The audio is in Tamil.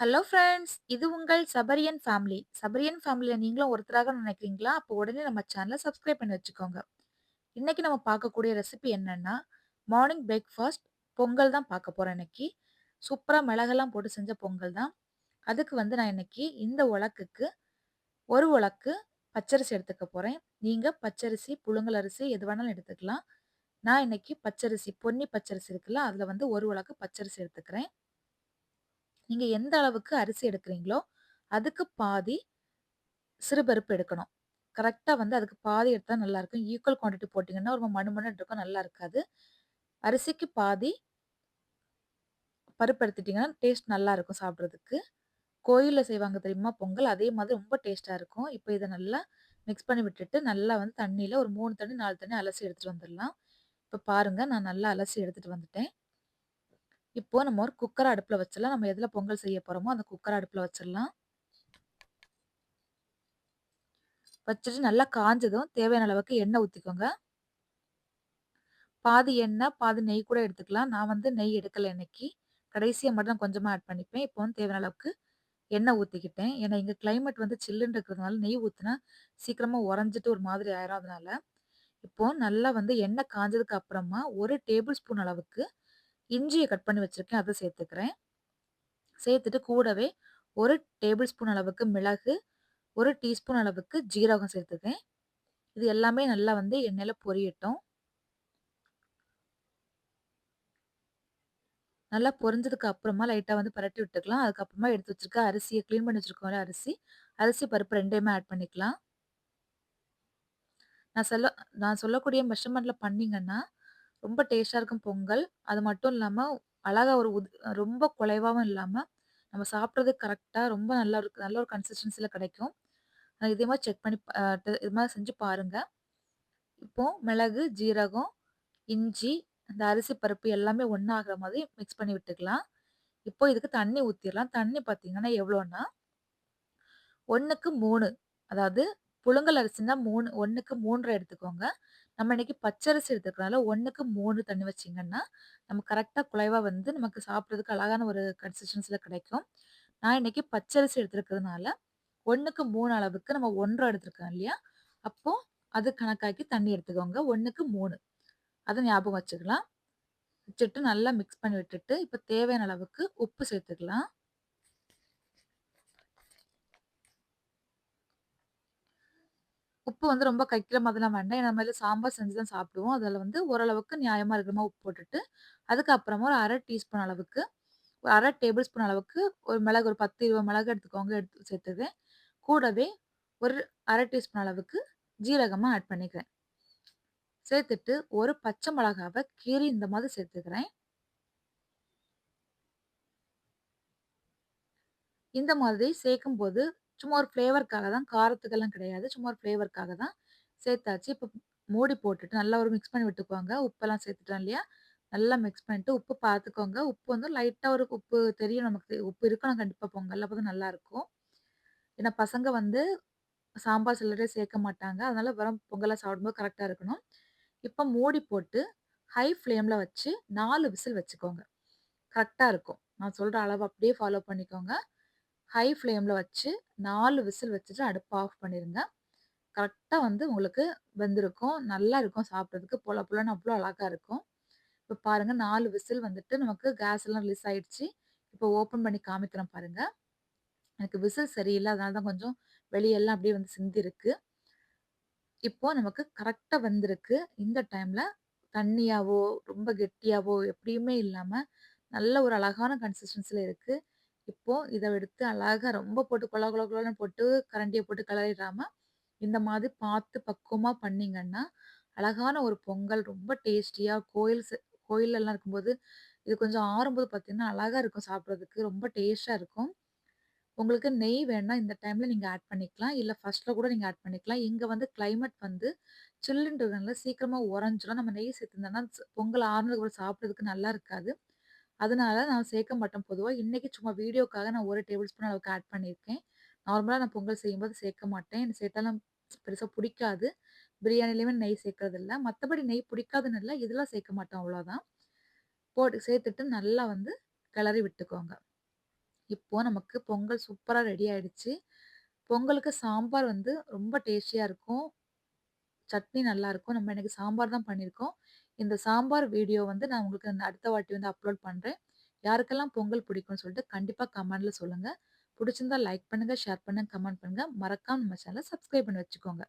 Hello friends! இது உங்கள் சபரியன் ஃபேமிலி. சபரியன் ஃபேமிலியில் நீங்களும் ஒருத்தராக நினைக்கிறீங்களா? அப்போ உடனே நம்ம சேனலை சப்ஸ்கிரைப் பண்ணி வச்சுக்கோங்க. இன்றைக்கி நம்ம பார்க்கக்கூடிய ரெசிபி என்னென்னா மார்னிங் பிரேக்ஃபாஸ்ட் பொங்கல் தான் பார்க்க போகிறேன் இன்னைக்கு. சூப்பராக மிளகெல்லாம் போட்டு செஞ்ச பொங்கல் தான். அதுக்கு வந்து நான் இன்னைக்கு இந்த உலக்குக்கு ஒரு உலக்கு பச்சரிசி எடுத்துக்க போகிறேன் நீங்கள் பச்சரிசி, புழுங்கல் அரிசி எது வேணாலும் எடுத்துக்கலாம். நான் இன்னைக்கு பச்சரிசி, பொன்னி பச்சரிசி இருக்குல்ல, அதில் வந்து ஒரு உலக்கு பச்சரிசி எடுத்துக்கிறேன். நீங்க எந்த அளவுக்கு அரிசி எடுக்கிறீங்களோ, அதுக்கு பாதி சிறுபருப்பு எடுக்கணும். கரெக்டாக வந்து அதுக்கு பாதி எடுத்தால் நல்லாயிருக்கும் ஈக்குவல் குவான்டிட்டி போட்டிங்கன்னா ரொம்ப மணு மண்ணு இருக்கும். நல்லா இருக்காது. அரிசிக்கு பாதி பருப்பு எடுத்துட்டிங்கன்னா டேஸ்ட் நல்லாயிருக்கும் சாப்பிட்றதுக்கு கோயிலில் செய்வாங்க தெரியுமா பொங்கல், அதே மாதிரி ரொம்ப டேஸ்ட்டாக இருக்கும். இப்போ இதை நல்லா மிக்ஸ் பண்ணி விட்டுட்டு, நல்லா வந்து தண்ணியில் ஒரு மூணு தண்ணி, நாலு தண்ணி அலசி எடுத்துகிட்டு வந்துடலாம் இப்போ பாருங்கள் நான் நல்லா அலசி எடுத்துகிட்டு வந்துட்டேன். இப்போ நம்ம ஒரு குக்கர் அடுப்பில் வச்சிடலாம். நம்ம எதில் பொங்கல் செய்ய போகிறோமோ அந்த குக்கர் அடுப்பில் வச்சிடலாம். வச்சுட்டு நல்லா காஞ்சதும் தேவையான அளவுக்கு எண்ணெய் ஊற்றிக்கோங்க பாதி எண்ணெய், பாதி நெய் கூட எடுத்துக்கலாம். நான் வந்து நெய் எடுக்கலை இன்னைக்கு. கடைசியை மட்டும் தான் கொஞ்சமாக ஆட் பண்ணிப்பேன். இப்போ வந்து தேவையான அளவுக்கு எண்ணெய் ஊற்றிக்கிட்டேன் ஏன்னா இங்கே கிளைமேட் வந்து சில்லுன்னு இருக்கிறதுனால நெய் ஊற்றினா சீக்கிரமாக உறைஞ்சிட்டு ஒரு மாதிரி ஆயிரும் அதனால. இப்போ நல்லா வந்து எண்ணெய் காஞ்சதுக்கு அப்புறமா ஒரு டேபிள் ஸ்பூன் அளவுக்கு இஞ்சியை கட் பண்ணி வச்சுருக்கேன் அதை சேர்த்துக்கிறேன். சேர்த்துட்டு கூடவே ஒரு டேபிள் ஸ்பூன் அளவுக்கு மிளகு, ஒரு டீஸ்பூன் அளவுக்கு ஜீரகம் சேர்த்துக்கேன் இது எல்லாமே நல்லா வந்து எண்ணெயில் பொரியட்டும். நல்லா பொரிஞ்சதுக்கு அப்புறமா லைட்டாக வந்து பரட்டி விட்டுக்கலாம். அதுக்கப்புறமா எடுத்து வச்சுருக்க அரிசியை க்ளீன் பண்ணி வச்சுருக்கோம்ல அரிசி, அரிசி, பருப்பு ரெண்டையுமே ஆட் பண்ணிக்கலாம். நான் சொல்ல நான் சொல்லக்கூடிய மெஷர்மெண்ட்டில் பண்ணிங்கன்னா ரொம்ப டேஸ்ட்டாக இருக்கும் பொங்கல். அது மட்டும் இல்லாமல் அழகாக ஒரு உது ரொம்ப குலைவாகவும் இல்லாமல் நம்ம சாப்பிட்றது கரெக்டாக ரொம்ப நல்லா இருக்கு நல்ல ஒரு கன்சிஸ்டன்சியில் கிடைக்கும். இதே மாதிரி செக் பண்ணி இது மாதிரி செஞ்சு பாருங்கள் இப்போது மிளகு, ஜீரகம், இஞ்சி, இந்த அரிசி, பருப்பு எல்லாமே ஒன்றாகிற மாதிரி மிக்ஸ் பண்ணி விட்டுக்கலாம். இப்போ இதுக்கு தண்ணி ஊற்றிடலாம் தண்ணி பார்த்தீங்கன்னா எவ்வளோன்னா 1க்கு 3 அதாவது புழுங்கல் அரிசினா 3 1க்கு 3 எடுத்துக்கோங்க. நம்ம இன்னைக்கு பச்சரிசி எடுத்துக்கிறனால 1க்கு 3 தண்ணி வச்சீங்கன்னா, நம்ம கரெக்டாக குலைவாக வந்து நமக்கு சாப்பிட்றதுக்கு அழகான ஒரு கன்சிஸ்டன்சில கிடைக்கும். நான் இன்னைக்கு பச்சரிசி எடுத்துருக்கிறதுனால ஒன்றுக்கு மூணு அளவுக்கு நம்ம 1 1/2 எடுத்திருக்கோம் இல்லையா? அப்போது அது கணக்காக்கி தண்ணி எடுத்துக்கோங்க. ஒன்றுக்கு மூணு அதை ஞாபகம் வச்சுக்கலாம். வச்சுட்டு நல்லா மிக்ஸ் பண்ணி விட்டுட்டு, இப்போ தேவையான அளவுக்கு உப்பு சேர்த்துக்கலாம். உப்பு வந்து ரொம்ப கரிக்கிற மாதிரிலாம் வேண்டாம். ஏன்னா நம்ம இதுல சாம்பார் செஞ்சு தான் சாப்பிடுவோம். அதில் வந்து ஓரளவுக்கு நியாயமாக இருக்கிற உப்பு போட்டுட்டு, அதுக்கப்புறமா ஒரு அரை டீஸ்பூன் அளவுக்கு, ஒரு அரை டேபிள் ஸ்பூன் அளவுக்கு ஒரு மிளகு ஒரு 10, 20 மிளகு எடுத்துக்கோங்க. எடுத்து சேர்த்துக்கிறேன். கூடவே ஒரு அரை டீஸ்பூன் அளவுக்கு ஜீரகமாக ஆட் பண்ணிக்கிறேன். சேர்த்துட்டு ஒரு பச்சை மிளகாவை கீறி இந்த மாதிரி சேர்த்துக்கிறேன். இந்த மாதிரி சேர்க்கும்போது, சும்மா ஒரு ஃப்ளேவர்க்காக தான், காரத்துக்கெல்லாம் கிடையாது. சும்மா ஒரு ஃப்ளேவருக்காக தான் சேர்த்தாச்சு. இப்போ மூடி போட்டுட்டு நல்லா ஒரு மிக்ஸ் பண்ணி விட்டுக்கோங்க. உப்பெல்லாம் சேர்த்துட்டோம் இல்லையா? நல்லா மிக்ஸ் பண்ணிட்டு உப்பு பார்த்துக்கோங்க. உப்பு வந்து லைட்டாக ஒரு உப்பு தெரியும் நமக்கு. உப்பு இருக்கணும் கண்டிப்பாக பொங்கல் அப்போ தான் நல்லாயிருக்கும் ஏன்னா பசங்க வந்து சாம்பார் சிலரே சேர்க்க மாட்டாங்க. அதனால் வெறும் பொங்கலாக சாப்பிடும்போது கரெக்டாக இருக்கணும். இப்போ மூடி போட்டு ஹை ஃப்ளேமில் வச்சு நாலு விசில் வச்சுக்கோங்க. கரெக்டாக இருக்கும். நான் சொல்கிற அளவு அப்படியே ஃபாலோ பண்ணிக்கோங்க. ஹை ஃப்ளேமில் வச்சு நாலு விசில் வச்சுட்டு அடுப்பு ஆஃப் பண்ணிடுங்க கரெக்டாக வந்து உங்களுக்கு வெந்திருக்கும். நல்லா இருக்கும் சாப்பிட்றதுக்கு பொல புலன்னு அவ்வளோ அழகாக இருக்கும். இப்போ பாருங்கள் நாலு விசில் வந்துட்டு நமக்கு கேஸ் எல்லாம் ரிலீஸ் ஆகிடுச்சு இப்போ ஓப்பன் பண்ணி காமிக்கிறேன் பாருங்கள் எனக்கு விசில் சரியில்லை அதனால தான் கொஞ்சம் வெளியெல்லாம் அப்படியே வந்து சிந்திருக்கு. இப்போது நமக்கு கரெக்டாக வந்திருக்கு இந்த டைமில் தண்ணியாவோ, ரொம்ப கெட்டியாவோ எப்படியுமே இல்லாமல் நல்ல ஒரு அழகான கன்சிஸ்டன்சியில் இருக்குது இப்போ இதை எடுத்து அழகாக ரொம்ப போட்டு கொல கொல கொலன்னு போட்டு கரண்டியை போட்டு கிளறிடாம, இந்த மாதிரி பார்த்து பக்குவமாக பண்ணிங்கன்னா அழகான ஒரு பொங்கல் ரொம்ப டேஸ்டியாக கோயில் கோயிலெல்லாம் இருக்கும்போது, இது கொஞ்சம் ஆறும்போது பார்த்தீங்கன்னா, அழகாக இருக்கும் சாப்பிட்றதுக்கு ரொம்ப டேஸ்ட்டாக இருக்கும். உங்களுக்கு நெய் வேணால் இந்த டைமில் நீங்கள் ஆட் பண்ணிக்கலாம். இல்லை ஃபஸ்ட்டில் கூட நீங்கள் ஆட் பண்ணிக்கலாம். இங்கே வந்து கிளைமேட் வந்து சில்லுன்றதுனால சீக்கிரமாக உறைஞ்சிடும் நம்ம நெய் சேர்த்துருந்தோம்னா ஸ் பொங்கல் கூட சாப்பிட்றதுக்கு நல்லா இருக்காது. அதனால நான் சேர்க்க மாட்டேன் பொதுவாக இன்னைக்கு சும்மா வீடியோக்காக நான் ஒரு டேபிள் ஸ்பூன் அளவுக்கு ஆட் பண்ணியிருக்கேன். நார்மலாக நான் பொங்கல் செய்யும்போது சேர்க்க மாட்டேன். எனக்கு சேர்த்தாலும் பெருசாக பிடிக்காது பிரியாணிலையுமே நெய் சேர்க்கறதில்ல. மற்றபடி நெய் பிடிக்காதுன்னு இல்லை இதெல்லாம் சேர்க்க மாட்டோம் அவ்வளோதான். போட்டு சேர்த்துட்டு நல்லா வந்து கிளறி விட்டுக்கோங்க. இப்போது நமக்கு பொங்கல் சூப்பராக ரெடி ஆயிடுச்சு. பொங்கலுக்கு சாம்பார் வந்து ரொம்ப டேஸ்டியாக இருக்கும். சட்னி நல்லாயிருக்கும் நம்ம இன்றைக்கி சாம்பார் தான் பண்ணியிருக்கோம். இந்த சாம்பார் வீடியோ வந்து நான் உங்களுக்கு அடுத்த வாட்டி வந்து அப்லோட் பண்ணுறேன் யாருக்கெல்லாம் பொங்கல் பிடிக்கும்னு சொல்லிட்டு கண்டிப்பாக கமெண்டில் சொல்லுங்கள் பிடிச்சிருந்தா லைக் பண்ணுங்கள் ஷேர் பண்ணுங்கள் கமெண்ட் பண்ணுங்கள் மறக்காம நம்ம சேனலை சப்ஸ்கிரைப் பண்ணி வச்சுக்கோங்க.